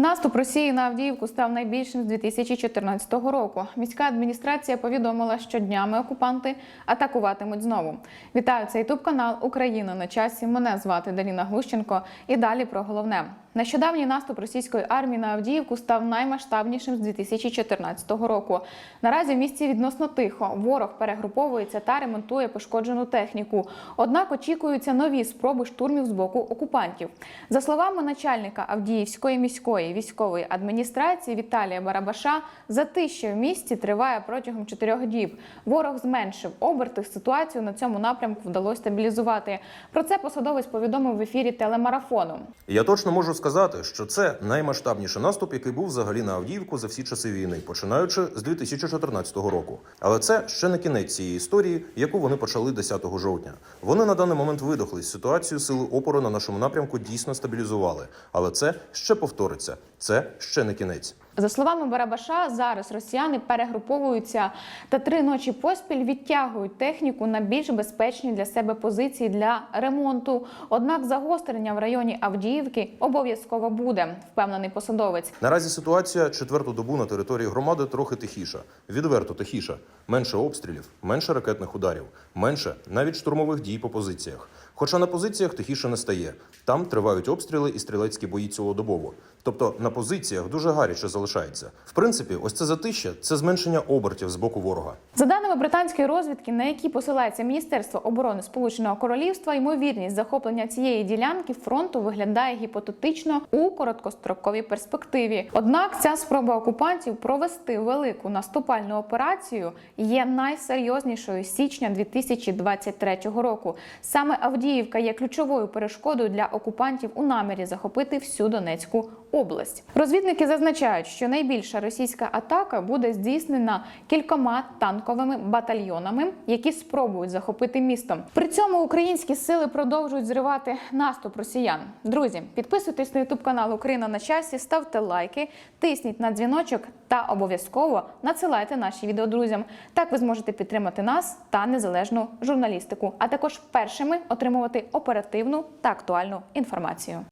Наступ Росії на Авдіївку став найбільшим з 2014 року. Міська адміністрація повідомила, що днями окупанти атакуватимуть знову. Вітаю це ютуб канал Україна на часі. Мене звати Даріна Глущенко. І далі про головне. Нещодавній наступ російської армії на Авдіївку став наймасштабнішим з 2014 року. Наразі в місті відносно тихо. Ворог перегруповується та ремонтує пошкоджену техніку. Однак очікуються нові спроби штурмів з боку окупантів. За словами начальника Авдіївської міської військової адміністрації Віталія Барабаша, затища в місті триває протягом чотирьох діб. Ворог зменшив оберти. Ситуацію на цьому напрямку вдалося стабілізувати. Про це посадовець повідомив в ефірі телемарафону. Я точно можу сказати, що це наймасштабніший наступ, який був взагалі на Авдіївку за всі часи війни, починаючи з 2014 року. Але це ще не кінець цієї історії, яку вони почали 10 жовтня. Вони на даний момент видохлись. Ситуацію сили опору на нашому напрямку дійсно стабілізували. Але це ще повториться. Це ще не кінець. За словами Барабаша, зараз росіяни перегруповуються та три ночі поспіль відтягують техніку на більш безпечні для себе позиції для ремонту. Однак загострення в районі Авдіївки обов'язково буде, впевнений посадовець. Наразі ситуація четверту добу на території громади трохи тихіша, відверто тихіша. Менше обстрілів, менше ракетних ударів, менше навіть штурмових дій по позиціях. Хоча на позиціях тихіше не стає. Там тривають обстріли і стрілецькі бої цілодобово. Тобто на позиціях дуже гаряче залишається. В принципі, ось це затища це зменшення обертів з боку ворога. За даними британської розвідки, на які посилається Міністерство оборони Сполученого Королівства, ймовірність захоплення цієї ділянки фронту виглядає гіпотетично у короткостроковій перспективі. Однак ця спроба окупантів провести велику наступальну операцію є найсерйознішою з січня 2023 року. Саме Авдіївка є ключовою перешкодою для окупантів у намірі захопити всю Донецьку область. Розвідники зазначають, що найбільша російська атака буде здійснена кількома танковими батальйонами, які спробують захопити місто. При цьому українські сили продовжують зривати наступ росіян. Друзі, підписуйтесь на ютуб канал Україна на часі, ставте лайки, тисніть на дзвіночок та обов'язково надсилайте наші відео друзям. Так ви зможете підтримати нас та незалежну журналістику, а також першими отримувати оперативну та актуальну інформацію.